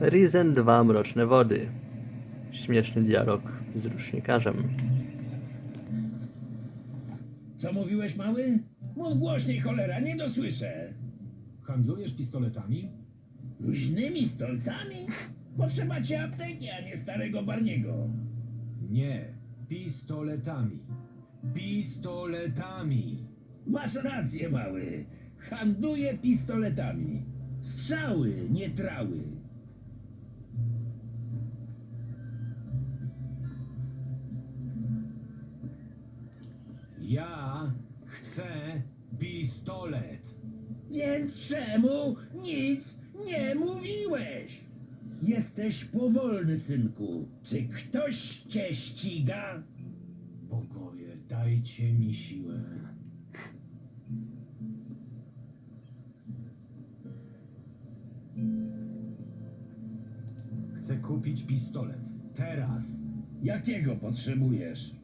Risen 2 Mroczne Wody. Śmieszny dialog z rusznikarzem. Co mówiłeś, mały? Mów głośniej, cholera, nie dosłyszę. Handlujesz pistoletami? Luźnymi stolcami? Potrzeba ci apteki, a nie starego Barniego. Nie, pistoletami. Pistoletami. Masz rację, mały. Handluję pistoletami. Strzały, nie trały. Ja chcę pistolet. Więc czemu nic nie mówiłeś? Jesteś powolny, synku. Czy ktoś cię ściga? Bogowie, dajcie mi siłę. Chcę kupić pistolet. Teraz. Jakiego potrzebujesz?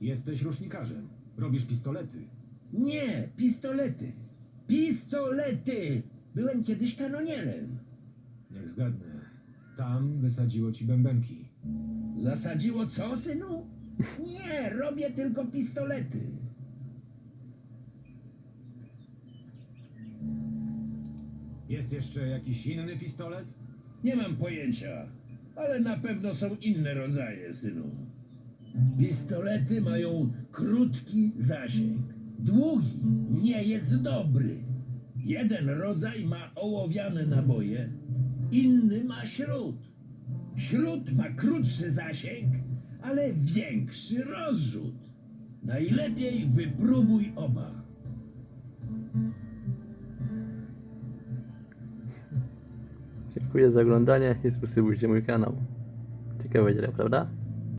Jesteś rusznikarzem. Robisz pistolety. Nie, pistolety. Pistolety! Byłem kiedyś kanonierem. Niech zgadnę. Tam wysadziło ci bębenki. Zasadziło co, synu? Nie, robię tylko pistolety. Jest jeszcze jakiś inny pistolet? Nie mam pojęcia, ale na pewno są inne rodzaje, synu. Pistolety mają krótki zasięg. Długi nie jest dobry. Jeden rodzaj ma ołowiane naboje, inny ma śród. Śród ma krótszy zasięg, ale większy rozrzut. Najlepiej wypróbuj oba. Dziękuję za oglądanie i subskrybujcie mój kanał. Ciekawe, prawda?